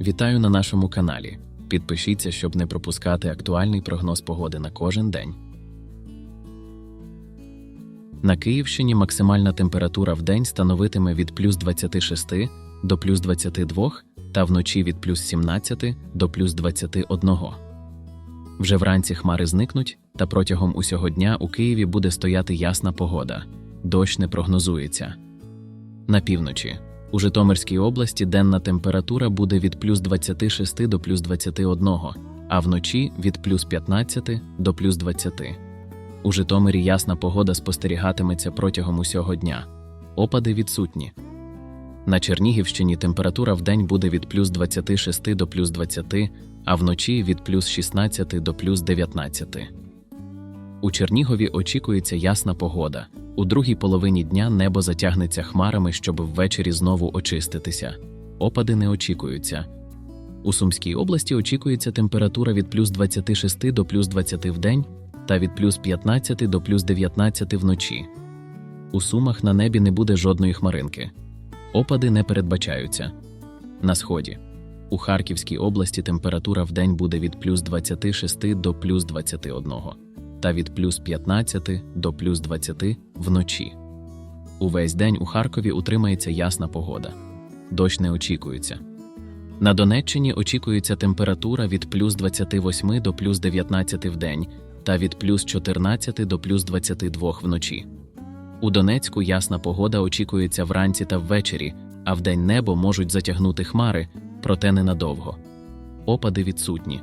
Вітаю на нашому каналі. Підпишіться, щоб не пропускати актуальний прогноз погоди на кожен день. На Київщині максимальна температура в день становитиме від плюс 26 до плюс 22 та вночі від плюс 17 до плюс 21. Вже вранці хмари зникнуть, та протягом усього дня у Києві буде стояти ясна погода. Дощ не прогнозується. На півночі. У Житомирській області денна температура буде від плюс 26 до плюс 21, а вночі від плюс 15 до плюс 20. У Житомирі ясна погода спостерігатиметься протягом усього дня. Опади відсутні. На Чернігівщині температура в день буде від плюс 26 до плюс 20, а вночі від плюс 16 до плюс 19. У Чернігові очікується ясна погода. У другій половині дня небо затягнеться хмарами, щоб ввечері знову очиститися. Опади не очікуються. У Сумській області очікується температура від плюс 26 до плюс 20 в день та від плюс 15 до плюс 19 вночі. У Сумах на небі не буде жодної хмаринки. Опади не передбачаються. На сході. У Харківській області температура в день буде від плюс 26 до плюс 21 та від плюс 15 до плюс 20 вночі. Увесь день у Харкові утримається ясна погода. Дощ не очікується. На Донеччині очікується температура від плюс 28 до плюс 19 в день та від плюс 14 до плюс 22 вночі. У Донецьку ясна погода очікується вранці та ввечері, а вдень небо можуть затягнути хмари, проте ненадовго. Опади відсутні.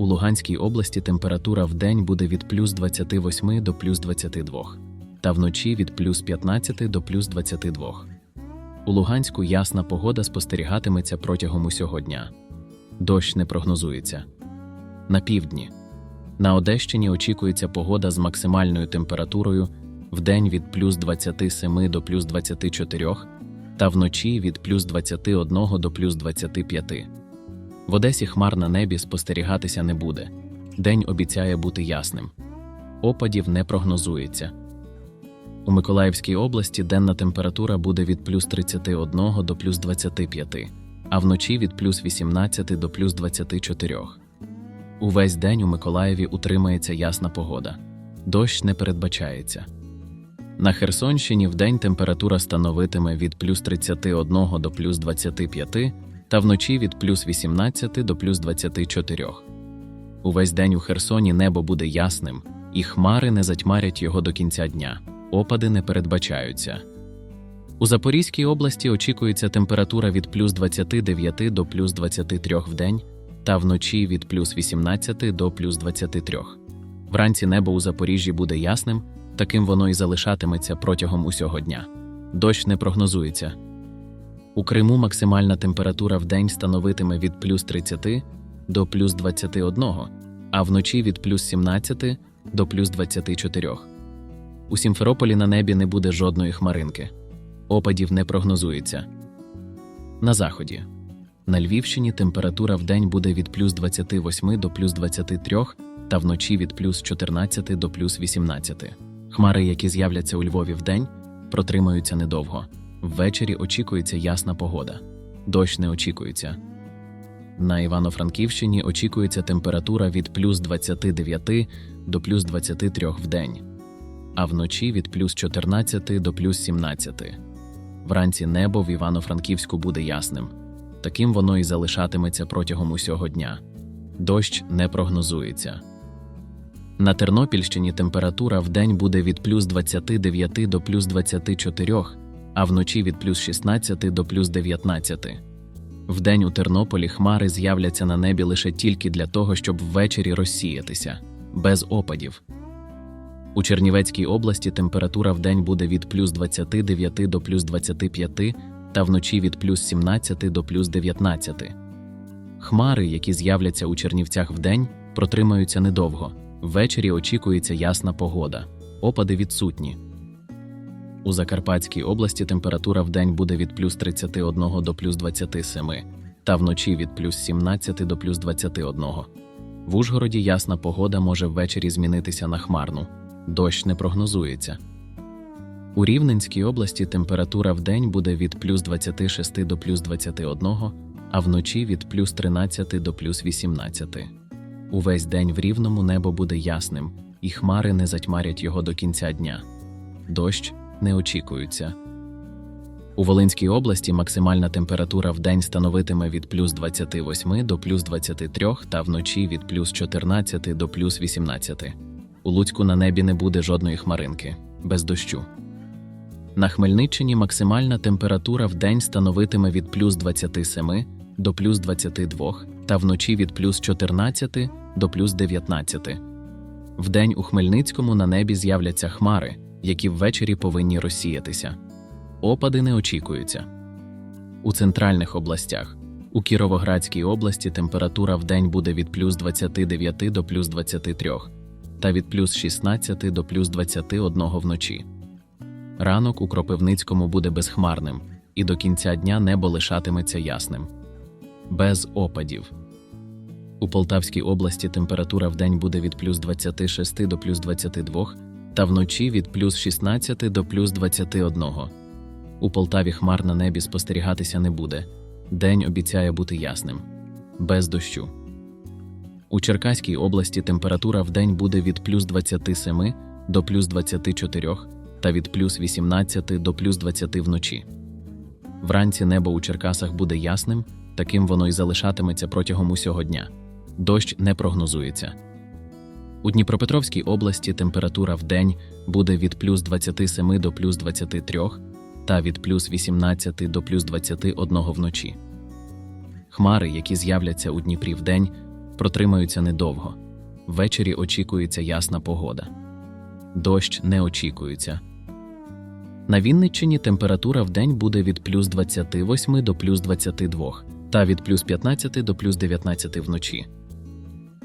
У Луганській області температура в день буде від плюс 28 до плюс 22, та вночі від плюс 15 до плюс 22. У Луганську ясна погода спостерігатиметься протягом усього дня. Дощ не прогнозується. На півдні. На Одещині очікується погода з максимальною температурою в день від плюс 27 до плюс 24 та вночі від плюс 21 до плюс 25. В Одесі хмар на небі спостерігатися не буде. День обіцяє бути ясним. Опадів не прогнозується. У Миколаївській області денна температура буде від плюс 31 до плюс 25, а вночі від плюс 18 до плюс 24. Увесь день у Миколаєві утримається ясна погода. Дощ не передбачається. На Херсонщині вдень температура становитиме від плюс 31 до плюс 25 та вночі від плюс 18 до плюс 24. Увесь день у Херсоні небо буде ясним, і хмари не затьмарять його до кінця дня. Опади не передбачаються. У Запорізькій області очікується температура від плюс 29 до плюс 23 в день та вночі від плюс 18 до плюс 23. Вранці небо у Запоріжжі буде ясним, таким воно і залишатиметься протягом усього дня. Дощ не прогнозується. У Криму максимальна температура в день становитиме від плюс 30 до плюс 21, а вночі від плюс 17 до плюс 24. У Сімферополі на небі не буде жодної хмаринки. Опадів не прогнозується. На заході. На Львівщині температура в день буде від плюс 28 до плюс 23 та вночі від плюс 14 до плюс 18. Хмари, які з'являться у Львові в день, протримаються недовго. Ввечері очікується ясна погода. Дощ не очікується. На Івано-Франківщині очікується температура від плюс 29 до плюс 23 в день, а вночі від плюс 14 до плюс 17. Вранці небо в Івано-Франківську буде ясним. Таким воно і залишатиметься протягом усього дня. Дощ не прогнозується. На Тернопільщині температура в день буде від плюс 29 до плюс 24, а вночі від плюс 16 до плюс 19. Вдень у Тернополі хмари з'являться на небі лише тільки для того, щоб ввечері розсіятися, без опадів. У Чернівецькій області температура вдень буде від плюс 29 до плюс 25 та вночі від плюс 17 до плюс 19. Хмари, які з'являться у Чернівцях вдень, протримаються недовго. Ввечері очікується ясна погода. Опади відсутні. У Закарпатській області температура вдень буде від плюс 31 до плюс 27, та вночі від плюс 17 до плюс 21. В Ужгороді ясна погода може ввечері змінитися на хмарну. Дощ не прогнозується. У Рівненській області температура вдень буде від плюс 26 до плюс 21, а вночі від плюс 13 до плюс 18. Увесь день в рівному небо буде ясним, і хмари не затьмарять його до кінця дня. Дощ не очікується. У Волинській області максимальна температура в день становитиме від плюс 28 до плюс 23 та вночі від плюс 14 до плюс 18. У Луцьку на небі не буде жодної хмаринки, без дощу. На Хмельниччині максимальна температура в день становитиме від плюс 27 до плюс 22 та вночі від плюс 14 до плюс 19. Вдень у Хмельницькому на небі з'являться хмари, які ввечері повинні розсіятися. Опади не очікуються. У центральних областях. У Кіровоградській області температура в день буде від плюс 29 до плюс 23 та від плюс 16 до плюс 21 вночі. Ранок у Кропивницькому буде безхмарним, і до кінця дня небо лишатиметься ясним. Без опадів. У Полтавській області температура в день буде від плюс 26 до плюс 22 та вночі від плюс 16 до плюс 21. У Полтаві хмар на небі спостерігатися не буде. День обіцяє бути ясним. Без дощу. У Черкаській області температура в день буде від плюс 27 до плюс 24 та від плюс 18 до плюс 20 вночі. Вранці небо у Черкасах буде ясним, таким воно й залишатиметься протягом усього дня. Дощ не прогнозується. У Дніпропетровській області температура в день буде від плюс 27 до плюс 23 та від плюс 18 до плюс 21 вночі. Хмари, які з'являться у Дніпрі вдень, протримаються недовго. Ввечері очікується ясна погода. Дощ не очікується. На Вінниччині температура вдень буде від плюс 28 до плюс 22 та від плюс 15 до плюс 19 вночі.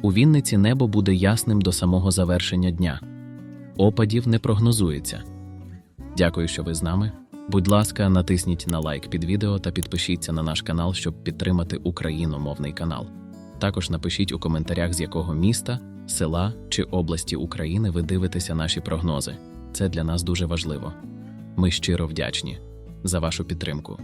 У Вінниці небо буде ясним до самого завершення дня. Опадів не прогнозується. Дякую, що ви з нами. Будь ласка, натисніть на лайк під відео та підпишіться на наш канал, щоб підтримати україномовний канал. Також напишіть у коментарях, з якого міста, села чи області України ви дивитеся наші прогнози. Це для нас дуже важливо. Ми щиро вдячні за вашу підтримку.